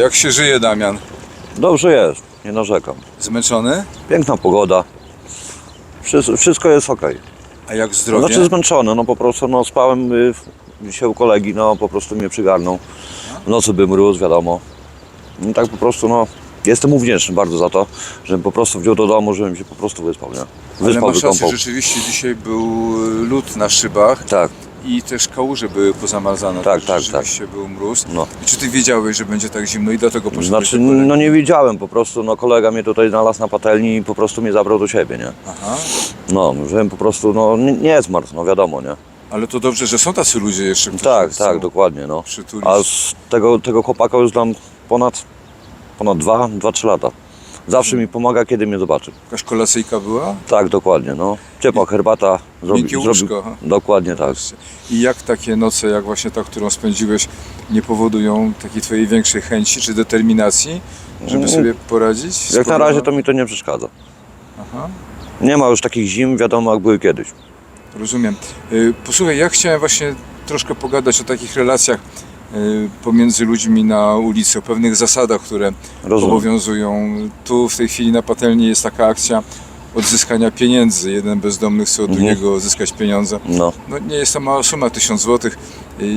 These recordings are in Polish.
Jak się żyje, Damian? Dobrze jest, nie narzekam. Zmęczony? Piękna pogoda. Wszystko, wszystko jest ok. A jak zdrowie? Znaczy zmęczony, no po prostu no, spałem y, dzisiaj u kolegi, no po prostu mnie przygarnął. W nocy by mróz, wiadomo. I tak po prostu no, jestem mu wdzięczny bardzo za to, żebym po prostu wziął do domu, żebym się po prostu wyspał, nie? Ale Wyspał, masz rację, wykąpał. rzeczywiście dzisiaj był lód na szybach Tak, i też kałuże były pozamazane. Tak, tak, Rzeczywiście był mróz. no. I czy ty wiedziałeś, że będzie tak zimno i dlatego poszedłeś Znaczy, do kolegi? no nie wiedziałem po prostu, no kolega mnie tutaj znalazł na patelni i po prostu mnie zabrał do siebie, nie? Aha. No, żebym po prostu, no nie, nie zmarł, no wiadomo, nie? Ale to dobrze, że są tacy ludzie jeszcze, którzy Tak, chcą tak, dokładnie, no. przytulić. A z tego, tego chłopaka już znam ponad, ponad 2-3 lata. Zawsze mi pomaga, kiedy mnie zobaczy. Jakaś kolacyjka była? Tak, dokładnie, no. Ciepła herbata. Miękkie łóżko. Dokładnie tak. I jak takie noce, jak właśnie ta, którą spędziłeś, nie powodują takiej twojej większej chęci czy determinacji, żeby Mm. sobie poradzić? Jak na razie to mi to nie przeszkadza. Aha. Nie ma już takich zim, wiadomo jak były kiedyś. Rozumiem. Y, Posłuchaj, ja chciałem właśnie troszkę pogadać o takich relacjach pomiędzy ludźmi na ulicy, o pewnych zasadach, które Rozumiem. obowiązują. Tu w tej chwili na patelni jest taka akcja odzyskania pieniędzy. Jeden bezdomny chce od Mhm. drugiego odzyskać pieniądze. No. No nie jest to mała suma, 1000 zł.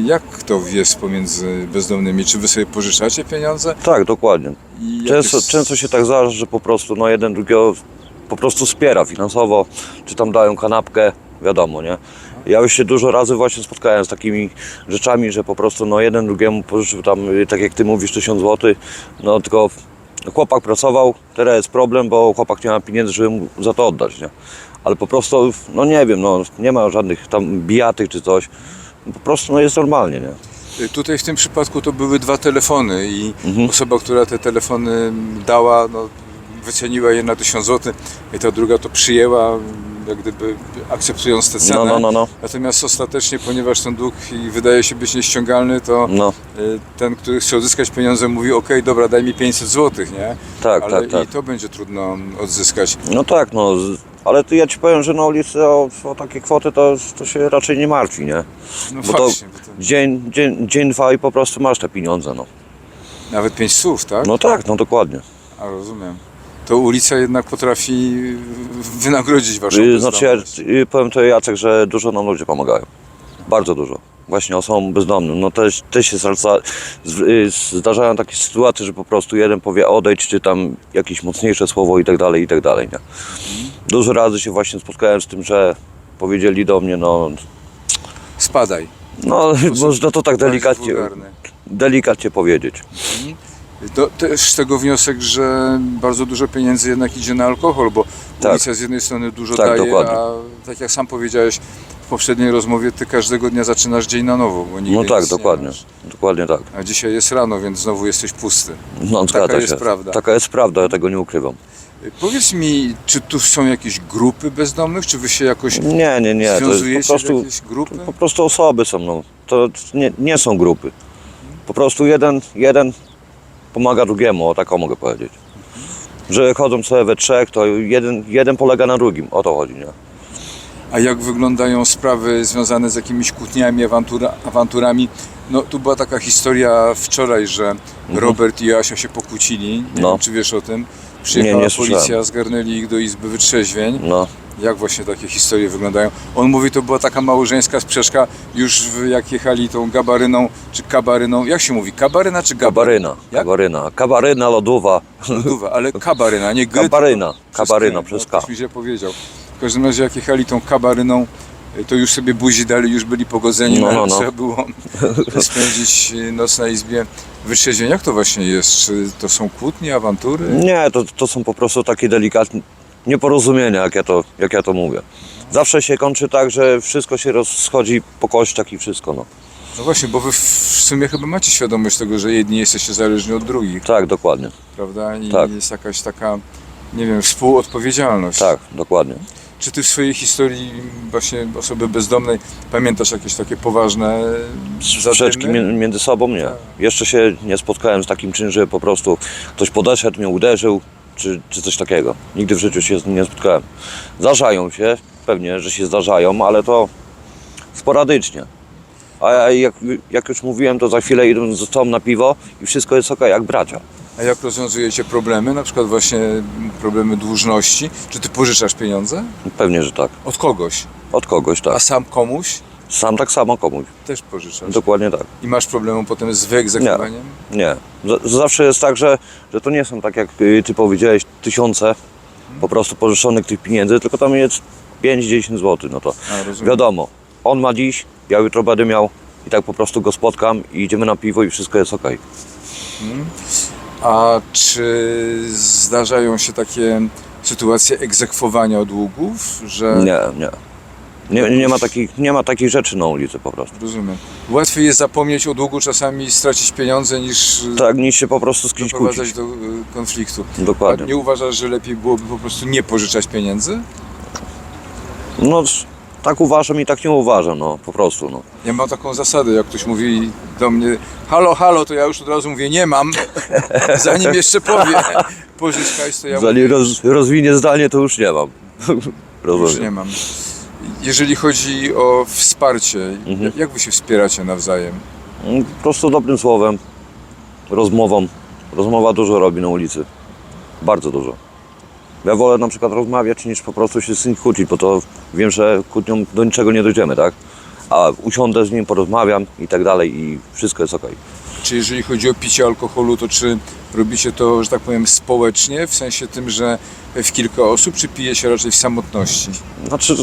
Jak to jest pomiędzy bezdomnymi? Czy wy sobie pożyczacie pieniądze? Tak, dokładnie. I jak Często, jest- często się tak zdarza, że po prostu no, jeden drugiego po prostu wspiera finansowo, czy tam dają kanapkę, wiadomo, nie? Ja już się dużo razy właśnie spotkałem z takimi rzeczami, że po prostu no, jeden drugiemu pożyczył tam, y, tak jak ty mówisz, 1000 zł, no tylko chłopak pracował, teraz jest problem, bo chłopak nie ma pieniędzy, żeby mu za to oddać, nie? Ale po prostu, no nie wiem, no nie ma żadnych tam bijatych czy coś, po prostu no jest normalnie, nie? Y, Tutaj w tym przypadku to były dwa telefony i Mhm. osoba, która te telefony dała, no, wyceniła je na 1000 zł i ta druga to przyjęła, jak gdyby akceptując tę cenę. No, no, no, no. Natomiast ostatecznie, ponieważ ten dług wydaje się być nieściągalny, to No, y, ten, który chce odzyskać pieniądze mówi ok, dobra, daj mi 500 zł, nie? tak, Ale tak, tak. i to będzie trudno odzyskać. No tak, no, ale ty, ja ci powiem, że na ulicy o, o takie kwoty to, to się raczej nie martwi, nie? No Bo to właśnie, bo to dzień, dzień, dzień, dwa i po prostu masz te pieniądze, no. nawet 5 słów, tak? No tak, no dokładnie. A rozumiem. To ulica jednak potrafi wynagrodzić waszą Y, Znaczy ja bezdomność. y, powiem to Jacek, że dużo nam ludzie pomagają. Bardzo dużo. Właśnie osobom bezdomnym. No też, też się zdarza, z- y, zdarzają takie sytuacje, że po prostu jeden powie odejdź, czy tam jakieś mocniejsze słowo i tak dalej, i tak dalej, nie? Dużo razy się właśnie spotkałem z tym, że powiedzieli do mnie, no, Spadaj. no można to tak Bardzo delikatnie, wulgarny. delikatnie powiedzieć. To też z tego wniosek, że bardzo dużo pieniędzy jednak idzie na alkohol, bo Tak. ulica z jednej strony dużo Tak, daje, dokładnie. a tak jak sam powiedziałeś w poprzedniej rozmowie, ty każdego dnia zaczynasz dzień na nowo, bo nigdy No tak, dokładnie. Dokładnie tak. A dzisiaj jest rano, więc znowu jesteś pusty. No, Taka zgadza jest się. prawda. Taka jest prawda, ja tego nie ukrywam. Powiedz mi, czy tu są jakieś grupy bezdomnych, czy wy się jakoś Nie, nie, nie. To jest związujecie po prostu, jakieś grupy? po prostu osoby są, no. To nie, nie są grupy. Po prostu jeden, jeden pomaga drugiemu, o tak o mogę powiedzieć. Że chodzą sobie we trzech, to jeden, jeden polega na drugim, o to chodzi, nie? A jak wyglądają sprawy związane z jakimiś kłótniami, awantura, awanturami? No tu była taka historia wczoraj, że Robert i Asia się pokłócili. Nie Mhm. No. wiem, czy wiesz o tym. Przyjechała Nie, nie słyszałem. policja, zgarnęli ich do izby wytrzeźwień. No, Jak właśnie takie historie wyglądają? On mówi, to była taka małżeńska sprzeczka, już jak jechali tą gabaryną, czy kabaryną. Jak się mówi? Kabaryna czy gabaryna? kabaryna, Jak? kabaryna, kabaryna lodowa. Lodowa, ale kabaryna, nie gry, Kabaryna, kabaryna, K. przez No, K. Ktoś mi źle powiedział. W każdym razie jak jechali tą kabaryną, y, to już sobie buzi dali, już byli pogodzeni, No, no, no, no. trzeba było spędzić y, noc na izbie wytrzeźwień. Jak to właśnie jest? Czy to są kłótnie, awantury? Nie, to, to są po prostu takie delikatne nieporozumienia, jak ja, to, jak ja to mówię. Zawsze się kończy tak, że wszystko się rozchodzi po kościach i wszystko, no. No właśnie, bo wy w sumie chyba macie świadomość tego, że jedni jesteście zależni od drugich, Tak, dokładnie. prawda? I Tak. jest jakaś taka, nie wiem, współodpowiedzialność. Tak, dokładnie. Czy ty w swojej historii właśnie osoby bezdomnej pamiętasz jakieś takie poważne Sprzeczki zadymy? mi- między sobą nie. Jeszcze się nie spotkałem z takim czymś, że po prostu ktoś podeszedł, mnie uderzył, czy, czy coś takiego. Nigdy w życiu się z tym nie spotkałem. Zdarzają się, pewnie, że się zdarzają, ale to sporadycznie. A ja, jak, jak już mówiłem, to za chwilę idą z tobą na piwo i wszystko jest ok, jak bracia. A jak rozwiązujecie problemy, na przykład właśnie problemy dłużności? Czy ty pożyczasz pieniądze? Pewnie, że tak. Od kogoś, Od kogoś, a tak. sam komuś Sam tak samo komuś. też pożyczasz. Dokładnie tak. I masz problemu potem z wyegzekwowaniem? Nie. Z- Zawsze jest tak, że, że to nie są tak jak y, ty powiedziałeś, tysiące po prostu pożyczonych tych pieniędzy, tylko tam jest 5-10 zł. No to A, wiadomo, on ma dziś, ja jutro będę miał i tak po prostu go spotkam i idziemy na piwo i wszystko jest ok. A czy zdarzają się takie sytuacje egzekwowania długów, że... Nie, nie. Nie, nie, ma takich, nie ma takich rzeczy na ulicy po prostu. Rozumiem. Łatwiej jest zapomnieć o długu czasami stracić pieniądze niż y, Tak, niż się po prostu z kimś doprowadzać kłócić. do y, konfliktu. A Dokładnie. nie uważasz, że lepiej byłoby po prostu nie pożyczać pieniędzy? No s- tak uważam i tak nie uważam, no po prostu. No. Ja mam taką zasadę, jak ktoś mówi do mnie halo, halo, to ja już od razu mówię nie mam, zanim jeszcze powie pożycz hajs, to ja mówię, Zanim roz, rozwinie zdanie, to już nie mam. już Rozumiem. nie mam. Jeżeli chodzi o wsparcie, Mhm. jak wy się wspieracie nawzajem? Mm, Po prostu dobrym słowem, rozmową. Rozmowa dużo robi na ulicy. Bardzo dużo. Ja wolę na przykład rozmawiać niż po prostu się z nim kłócić, bo to wiem, że kłótnią do niczego nie dojdziemy, tak? A usiądę z nim, porozmawiam i tak dalej i wszystko jest ok. Czy jeżeli chodzi o picie alkoholu, to czy robicie to, że tak powiem, społecznie, w sensie tym, że w kilka osób, czy pije się raczej w samotności? Znaczy,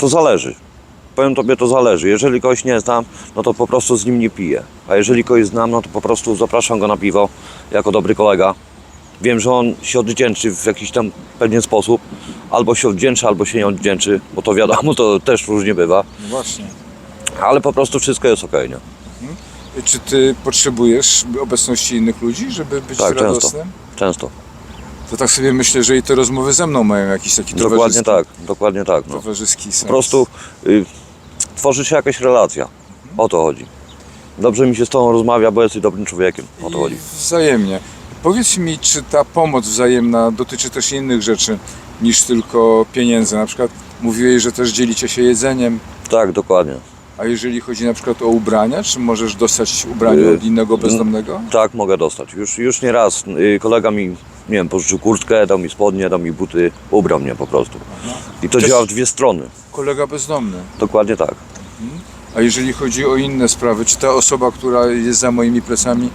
to, zależy. Powiem tobie, to zależy. Jeżeli kogoś nie znam, no to po prostu z nim nie piję. A jeżeli kogoś znam, no to po prostu zapraszam go na piwo jako dobry kolega. Wiem, że on się odwdzięczy w jakiś tam pewien sposób. Albo się odwdzięczy, albo się nie odwdzięczy, bo to wiadomo, to też różnie bywa. No właśnie. Ale po prostu wszystko jest okej, nie? Czy ty potrzebujesz obecności innych ludzi, żeby być Tak, często. radosnym? Często. To tak sobie myślę, że i te rozmowy ze mną mają jakiś taki Dokładnie towarzyski, tak, dokładnie tak. No. towarzyski sens. Po prostu y, tworzy się jakaś relacja. O to chodzi. Dobrze mi się z tobą rozmawia, bo jesteś dobrym człowiekiem. O to I chodzi. Wzajemnie. Powiedz mi, czy ta pomoc wzajemna dotyczy też innych rzeczy niż tylko pieniędzy? Na przykład mówiłeś, że też dzielicie się jedzeniem, Tak, dokładnie. a jeżeli chodzi na przykład o ubrania, czy możesz dostać ubranie Yy, od innego bezdomnego? Tak, mogę dostać. Już, już nie raz y, kolega mi, nie wiem, pożyczył kurtkę, dał mi spodnie, dał mi buty, ubrał mnie po prostu. I to Też- działa w dwie strony. Kolega bezdomny. Dokładnie tak. A jeżeli chodzi o inne sprawy, czy ta osoba, która jest za moimi plecami,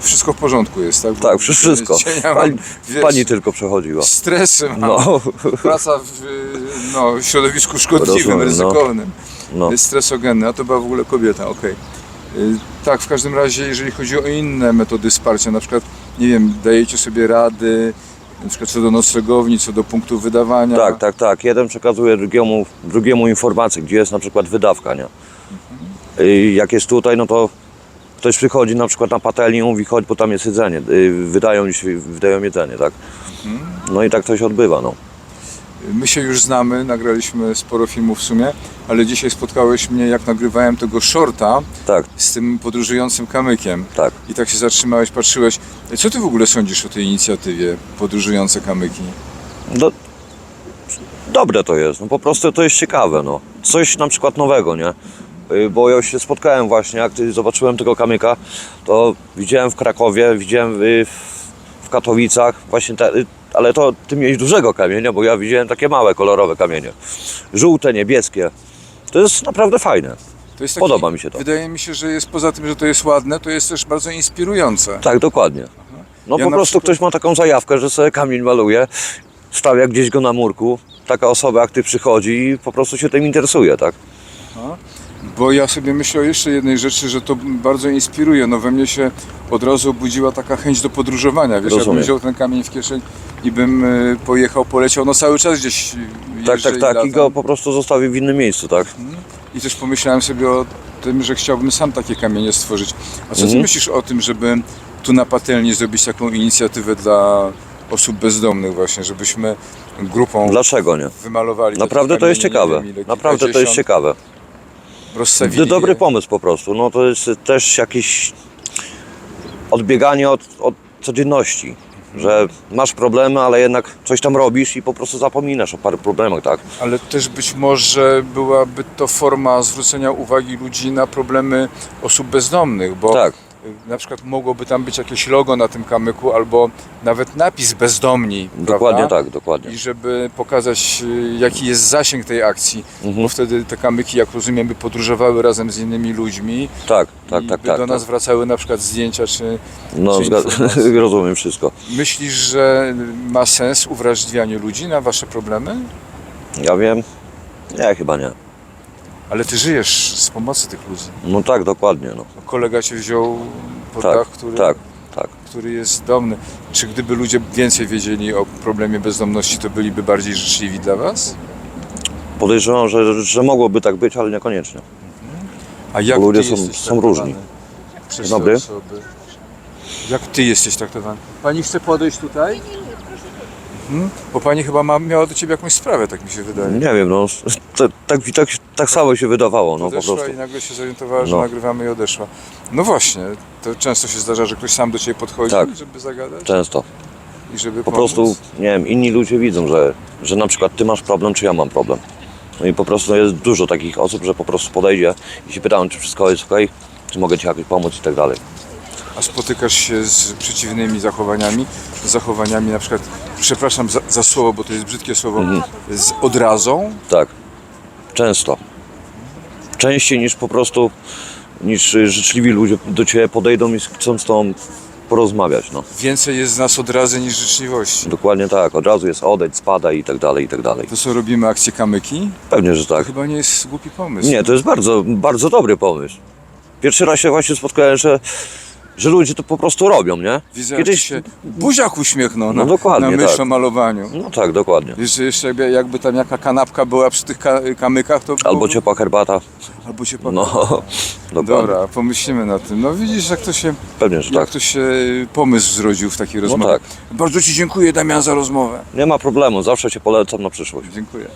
wszystko w porządku jest, tak? Bo Tak, wszystko. mam, Pani, wiesz, pani tylko przechodziła. stresy mam. No, Praca w no, środowisku szkodliwym, Rozumiem, no. ryzykownym. no. Stresogenny, a to była w ogóle kobieta, okej. Y, Tak, w każdym razie, jeżeli chodzi o inne metody wsparcia, na przykład, nie wiem, dajecie sobie rady, na przykład co do noclegowni, co do punktów wydawania. Tak, tak, tak. Jeden przekazuje drugiemu, drugiemu informację, gdzie jest na przykład wydawka, nie? Y, Jak jest tutaj, no to ktoś przychodzi na przykład na patelnię i mówi, chodź, bo tam jest jedzenie. Y, Wydają, wydają jedzenie, tak? No i tak to się odbywa, no. My się już znamy, nagraliśmy sporo filmów w sumie, ale dzisiaj spotkałeś mnie, jak nagrywałem tego shorta Tak, z tym podróżującym kamykiem. tak. I tak się zatrzymałeś, patrzyłeś. Co ty w ogóle sądzisz o tej inicjatywie Podróżujące kamyki? Do, dobre to jest, no po prostu to jest ciekawe, no. Coś na przykład nowego, nie? Y, Bo ja się spotkałem właśnie, jak zobaczyłem tego kamyka, to widziałem w Krakowie, widziałem y, w, w Katowicach, właśnie te, y, ale to ty miałeś dużego kamienia, bo ja widziałem takie małe, kolorowe kamienie. Żółte, niebieskie. To jest naprawdę fajne. Jest Podoba mi się to. Wydaje mi się, że jest poza tym, że to jest ładne, to jest też bardzo inspirujące. Tak, dokładnie. No Ja po prostu przykład- ktoś ma taką zajawkę, że sobie kamień maluje, stawia gdzieś go na murku. Taka osoba jak ty przychodzi i po prostu się tym interesuje, tak? Bo ja sobie myślę o jeszcze jednej rzeczy, że to bardzo inspiruje. No we mnie się od razu obudziła taka chęć do podróżowania. Wiesz, jakbym Rozumiem. wziął ten kamień w kieszeń i bym y, pojechał, poleciał, no cały czas gdzieś Tak, tak, tak. I go po prostu zostawił w innym miejscu, tak? I też pomyślałem sobie o tym, że chciałbym sam takie kamienie stworzyć. A co ty Mhm. myślisz o tym, żeby tu na patelni zrobić taką inicjatywę dla osób bezdomnych właśnie, żebyśmy grupą Dlaczego nie? wymalowali Naprawdę to jest ciekawe. Naprawdę to jest ciekawe. Rozstawili D- Dobry je. pomysł po prostu. No to jest też jakieś odbieganie od, od codzienności. że masz problemy, ale jednak coś tam robisz i po prostu zapominasz o paru problemach, tak? Ale też być może byłaby to forma zwrócenia uwagi ludzi na problemy osób bezdomnych, bo Tak. Na przykład mogłoby tam być jakieś logo na tym kamyku albo nawet napis bezdomni. Dokładnie prawda? tak, dokładnie. I żeby pokazać, y, jaki jest zasięg tej akcji, Mhm. bo wtedy te kamyki, jak rozumiem, by podróżowały razem z innymi ludźmi Tak, tak, i tak, by tak. do nas tak. wracały na przykład zdjęcia czy No, czy rozumiem wszystko. Myślisz, że ma sens uwrażliwianie ludzi na wasze problemy? Ja wiem. Nie, chyba nie. Ale ty żyjesz z pomocy tych ludzi. No tak, dokładnie, no. Kolega cię wziął pod Tak, dach, który, tak, tak. który jest domny. Czy gdyby ludzie więcej wiedzieli o problemie bezdomności, to byliby bardziej życzliwi dla was? Podejrzewam, że, że mogłoby tak być, ale niekoniecznie. A jak Ludzie ty są- są różni. Przez dobry. osoby? Jak ty jesteś traktowany? Pani chce podejść tutaj? Mhm. Bo pani chyba ma, miała do ciebie jakąś sprawę, tak mi się wydaje. Nie wiem, no. Tak, tak, tak, tak samo się wydawało, no po Odeszła prostu. i nagle się zorientowała, że No. nagrywamy i odeszła. No właśnie, to często się zdarza, że ktoś sam do ciebie podchodzi, Tak. żeby zagadać Często. i żeby Po pomóc. prostu, nie wiem, inni ludzie widzą, że, że na przykład ty masz problem, czy ja mam problem. No i po prostu jest dużo takich osób, że po prostu podejdzie i się pytają, czy wszystko jest ok, czy mogę ci jakoś pomóc i tak dalej. A spotykasz się z przeciwnymi zachowaniami, zachowaniami na przykład, przepraszam za, za słowo, bo to jest brzydkie słowo, Mhm. z odrazą? Tak. Często. Częściej niż po prostu, niż życzliwi ludzie do ciebie podejdą i chcą z tobą porozmawiać, no. Więcej jest z nas odrazy niż życzliwości. Dokładnie tak. Od razu jest odejdź, spadaj i tak dalej, i tak dalej. To co robimy akcję kamyki? Pewnie, że To tak. chyba nie jest głupi pomysł. Nie, to jest bardzo, bardzo dobry pomysł. Pierwszy raz się właśnie spotkałem, że, że ludzie to po prostu robią, nie? Widzę, ci się buziak uśmiechnął na, No dokładnie, na myśl tak. o malowaniu. No tak, dokładnie. Wiesz, że jeszcze jakby, jakby tam jaka kanapka była przy tych ka- kamykach, to Albo ciepła herbata. Albo ciepła No, dokładnie. Dobra, pomyślimy nad tym. No widzisz, jak to się, Pewnie, że jak tak. to się pomysł zrodził w takiej rozmowie. tak. Bardzo Ci dziękuję, Damian, za rozmowę. Nie ma problemu, zawsze cię polecam na przyszłość. Dziękuję.